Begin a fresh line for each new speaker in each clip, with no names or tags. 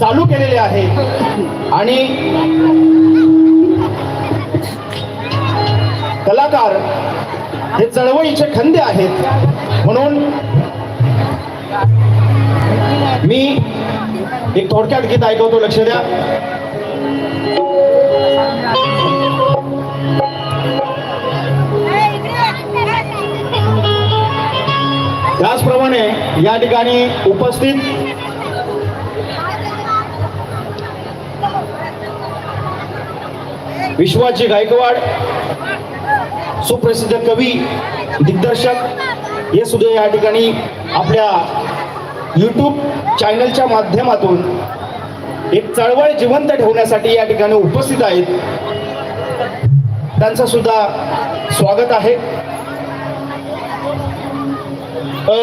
चालू केलेले आहे. आणि कलाकार हे चळवळीचे खंदे आहेत. म्हणून मी एक थोडक्यात गीत ऐकवतो लक्ष द्या. त्याचप्रमाणे या ठिकाणी उपस्थित विश्वाची गायकवाड सुप्रसिद्ध कवी दिग्दर्शक हे सुद्धा या ठिकाणी आपल्या यूट्यूब चॅनलच्या माध्यमातून एक चळवळ जिवंत ठेवण्यासाठी या ठिकाणी उपस्थित आहेत त्यांचं सुद्धा स्वागत आहे कि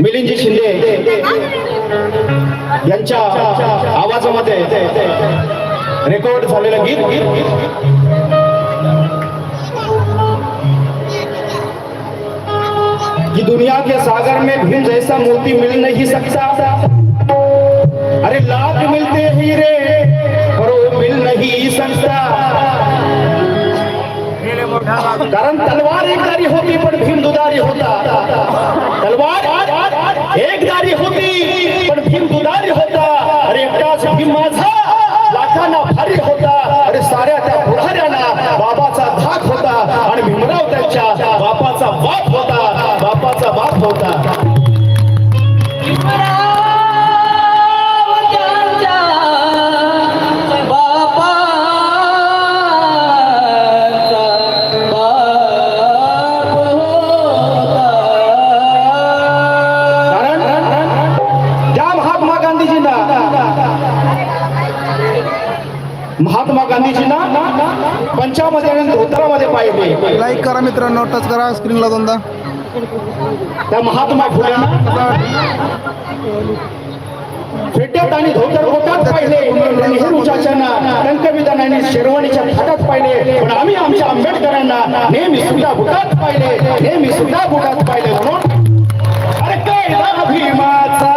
मिलिंदजी शिंदे यांच्या आवाजामध्ये रेकॉर्ड गीत. कि दुनिया के सागर में भीम जैसा मोती मिल नहीं सकता। अरे लाख मिलते हीरे पर वो मिल नहीं सकता। कारण तलवार एक दारी होती पण भीम दुधारी होता. तलवार एक दारी होती पण भीम दुधारी होता. अरे एकटाच भीम माझा लाखांना भारी होता. अरे साऱ्या त्या पुढाऱ्यांना बाबाचा धाक होता. आणि भीमराव त्यांच्या बापाचा बाप होता. बापाचा बाप होता. महात्मा गांधीजींना पंचामध्ये आणि धोतरामध्ये पाहिले.
लाईक करा मित्रांनो टच करा स्क्रीनला दोनदा.
त्या महात्मा फुल्यांना फेट्यात आणि धोतर बोटात पाहिले. नेहरू चाचांना टंकविधान आणि शेरवानीच्या थाटात पाहिले. पण आम्ही आमच्या आंबेडकरांना नेहमी सुद्धा बुटात पाहिले. नेहमी सुद्धा बुटात पाहिले म्हणून. अरे काय भीमाचा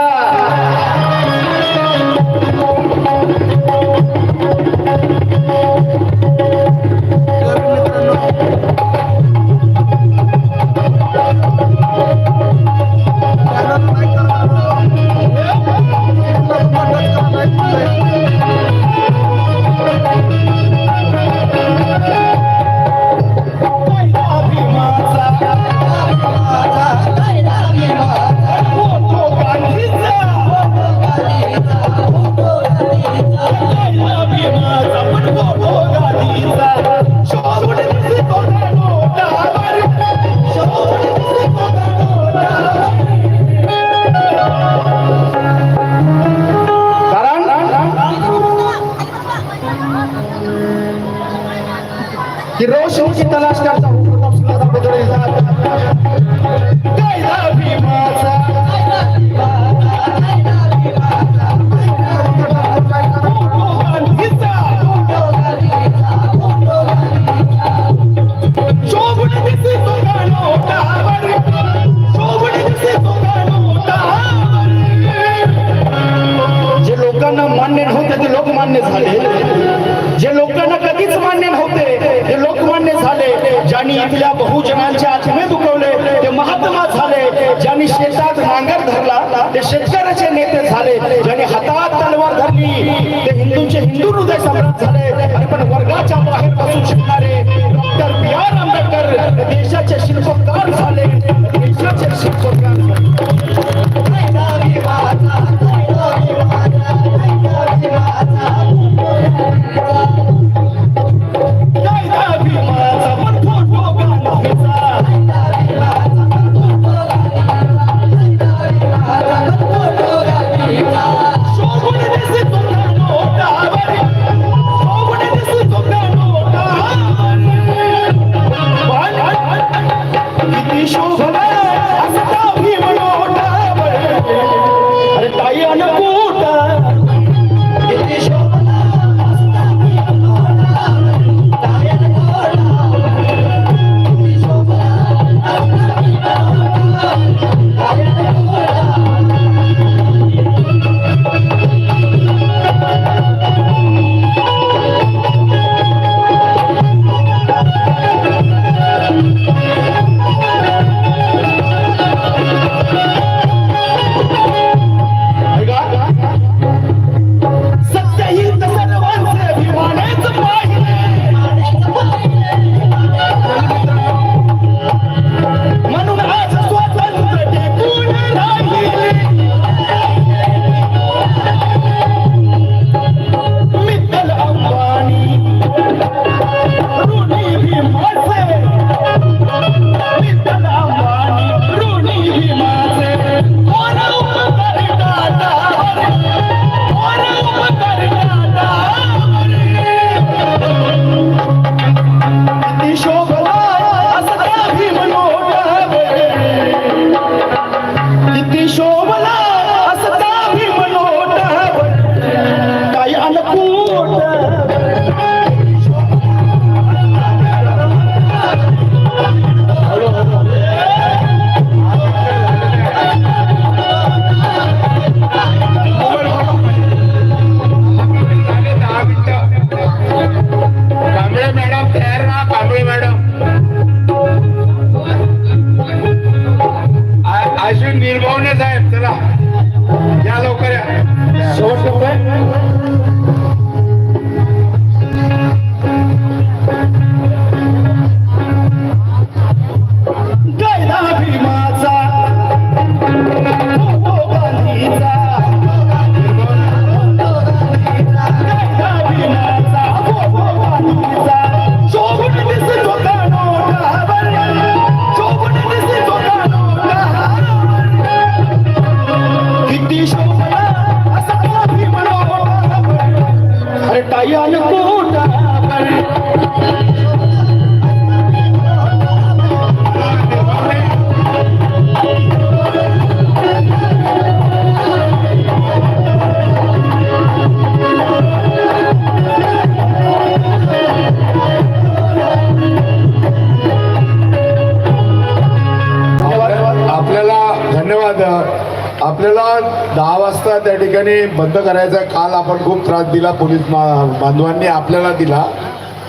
त्या
ठिकाणी बंद करायचा काल आपण खूप त्रास दिला पोलीस बांधवांनी आपल्याला दिला.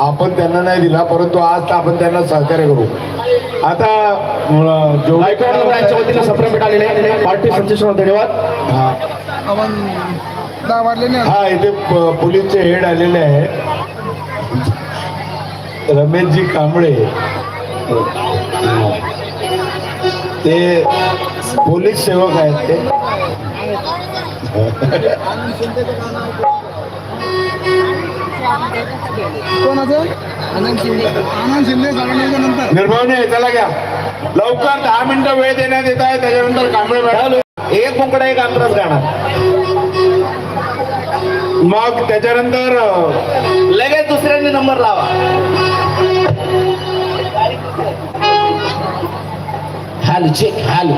आपण त्यांना नाही दिला परंतु आज आपण त्यांना सहकार्य करू. आता
धन्यवाद.
हा. इथे पोलीसचे हेड आलेले आहेत. रमेशजी कांबळे. ते पोलीस सेवक आहेत ते.
कोणाचं? आनंद
निर्भवने चला घ्या. लवकर दहा मिनिटं वेळ देण्यात येत आहे त्याच्यानंतर कांबळे मिळालो
एक मुकडा एक आंतरच गाणार
मग त्याच्यानंतर
लगेच दुसऱ्यांनी नंबर लावा. Hello check hello.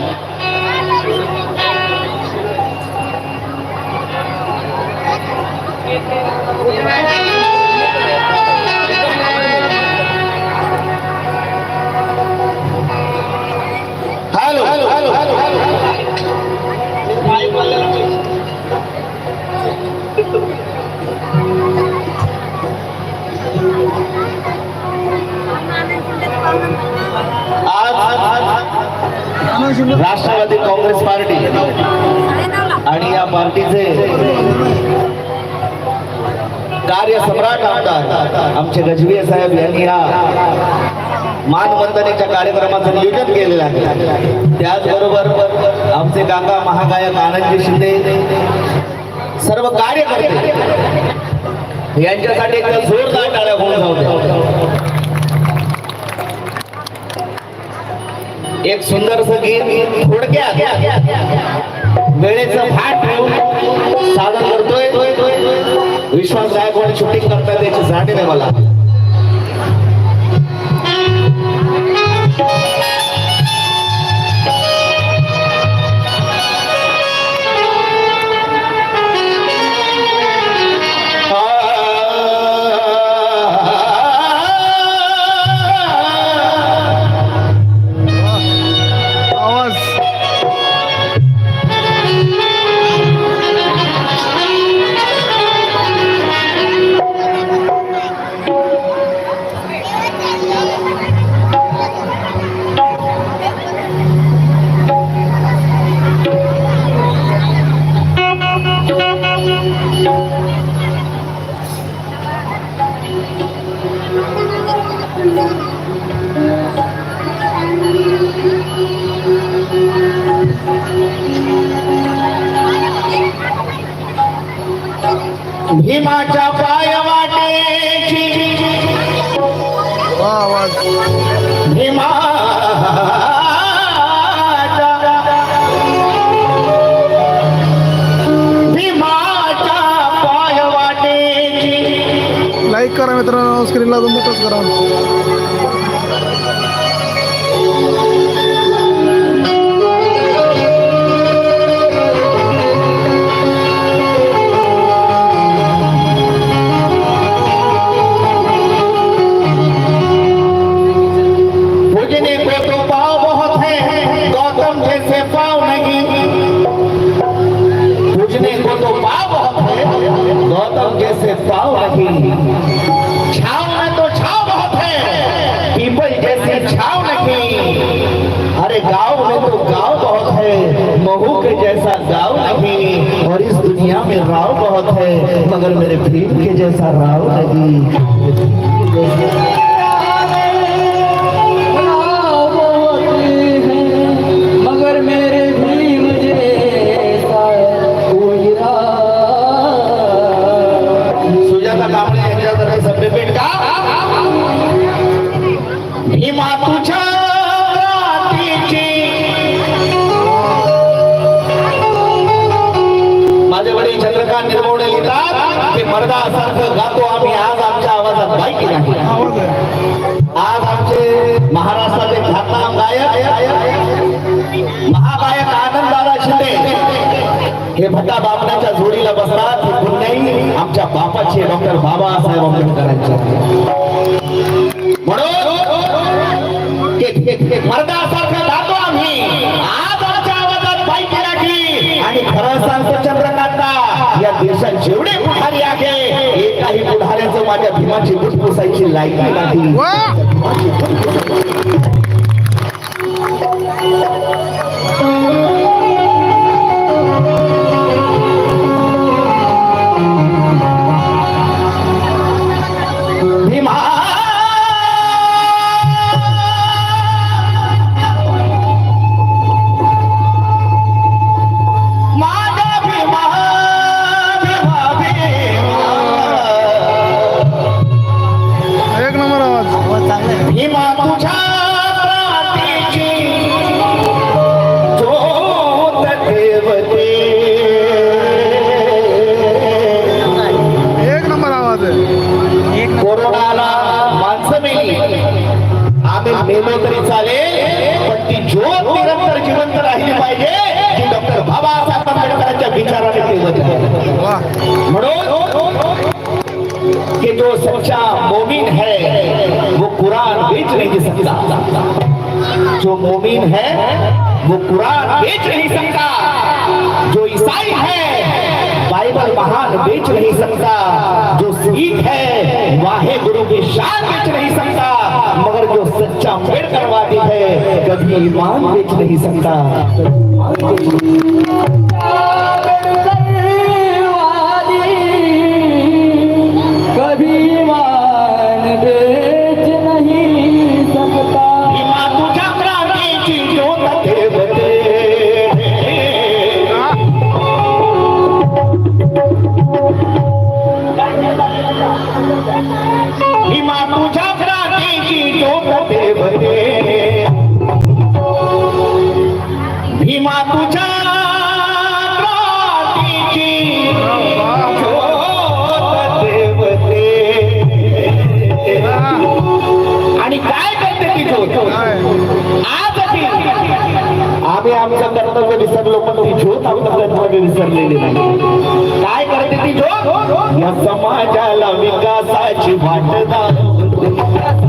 Rashtravadi Congress party आणि या पार्टीचे कार्य सम्राट आमदार. आमचे गजबीर साहेब यांनी या मानवंदनेच्या कार्यक्रमाचं नियोजन केलेलं आहे. त्याचबरोबर आमचे काका महागायक आनंदजी शिंदे सर्व कार्यकर्ते यांच्यासाठी एक जोरदार टाळ्या होऊन जाऊ एक सुंदरस गीत थोडक्यात वेळेचं फाट ठेवून सादर करतोय. विश्वास गायकवाड शूटिंग करताय त्याची जाणीव आहे मला. भीमाच्या पाय वाटेची. भीमाच्या पाय वाटेची.
लाईक करा मित्रांनो स्क्रीनला टच करा.
गौतम जैसे पाव नहीं छाव में तो छाव बहुत है पीपल जैसी छाव नहीं अरे गांव में तो गांव बहुत है महू के जैसा गांव नहीं और इस दुनिया में राव बहुत है मगर मेरे भीम के जैसा राव नहीं
भीमा
तुझ्या रात्रीची माझे वडील चंद्रकांत निर्मवडे लिहितात की मर्दासारखं गातो आम्ही आज आमच्या आवाजात. बाईक नाही. आज आमचे महाराष्ट्राचे ख्यातनाम गायक महागायक आनंददादा शिंदे. हे भट्टा बापण्याच्या जोडीला बसतात हे पुण्याई आमच्या बापाचे डॉक्टर बाबासाहेब आंबेडकरांच्या. मर्दासारखं गातो आम्ही. आज आमच्या आवाजात बाईक लागली आणि खरं सांगतो चंद्रकांता या देशात जेवढे पुढारी आहे एकाही पुढाऱ्याचं माझ्या भीमाची बुट पुसायची लायकी नाही. नहीं सकता जो मोमिन है, वो कुरान बेच नहीं सकता। जो ईसाई है, बाइबल महान बेच नहीं सकता। जो सीख है, वाहे गुरु के शान बेच नहीं सकता। मगर जो सच्चा अंबेडकर वादी है, कभी ईमान बेच नहीं सकता। विसरलेली नाही. काय करते ती? जो या समाजाला विकासाची वाट दाखवते.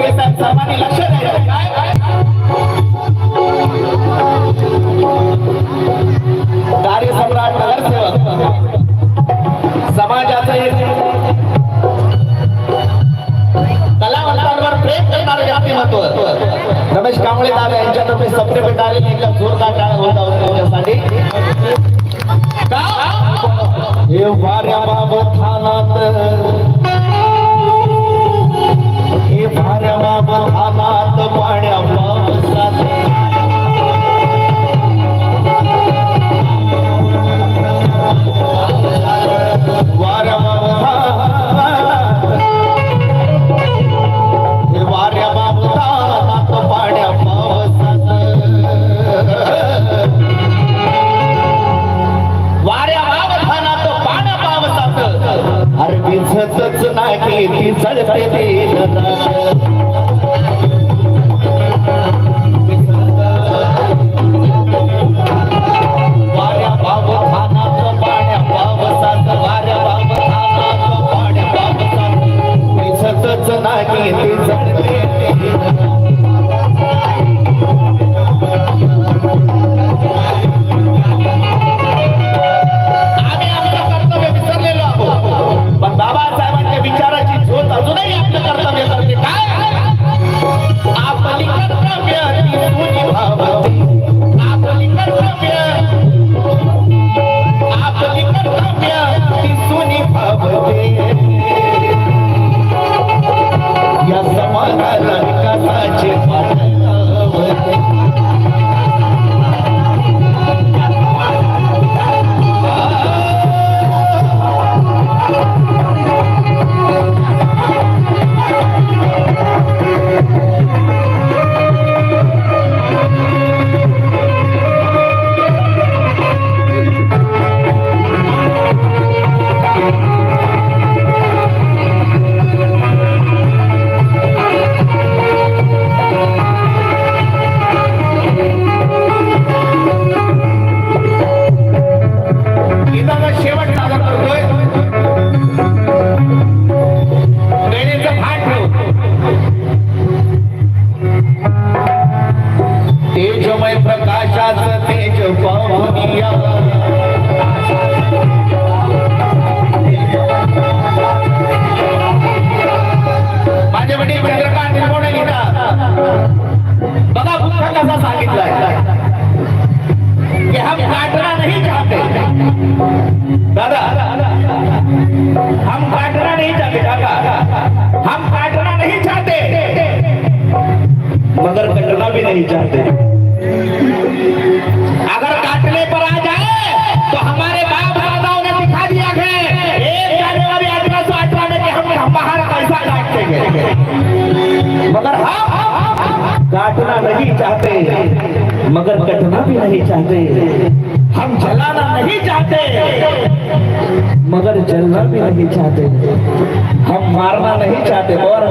Pues Santa Manila मगर काटना नहीं चाहते, मगर कटना भी नहीं चाहते। हम जलाना नहीं चाहते, मगर जलना भी नहीं चाहते। हम मारना नहीं चाहते, और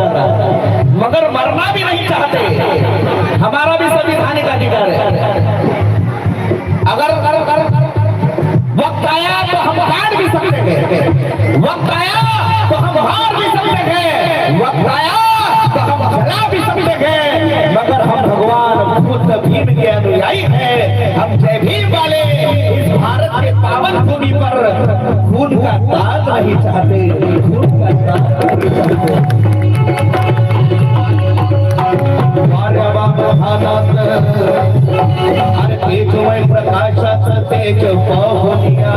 मगर मरना भी नहीं चाहते। हमारा भी संविधानिक अधिकार है। अगर अगर अगर वक्त आया तो हम हार भी सकते हैं। वक्त आया तो हम हार भी सकते हैं। वक्त आया भला भी सकते हैं। मगर हम भगवान बुद्ध भीम के अनुयायी हैं। हम जय भीम वाले। इस भारत के पावन भूमि पर खून का दाग नहीं चाहते। खून का दाग नहीं चाहते। अरे तेज पाहुनिया तेज पाहुनिया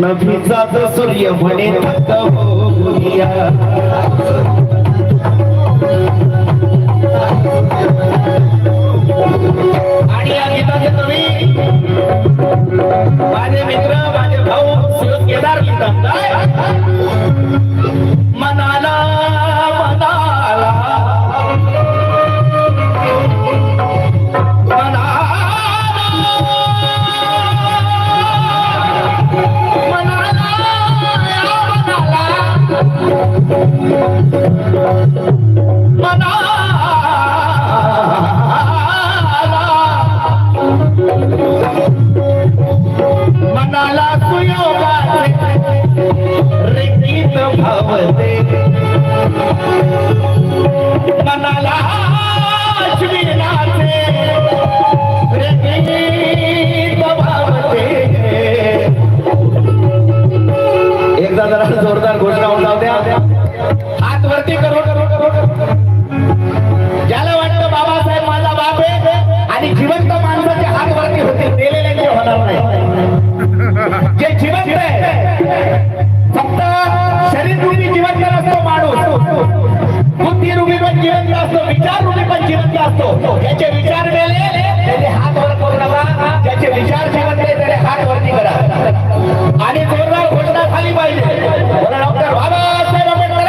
नभीचा सूर्य म्हणे तप्त होऊया. आणि या गीताचे तुम्ही मनाला श्रीनाचे एकदा जरा जोरदार घोषणा उठाव द्या. हात वरती करो असतो विचार रूपी पण असतो. त्याचे विचार मेले त्याचे हात वर करू नका त्याचे विचार जिवंत त्याने हात वरती करा. आणि जोरदार घोषणा झाली पाहिजे. डॉक्टर बाबासाहेब आंबेडकर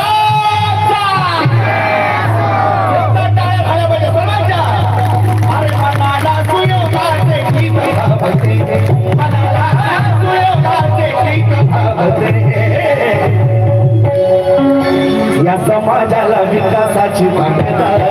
या समाजाला te.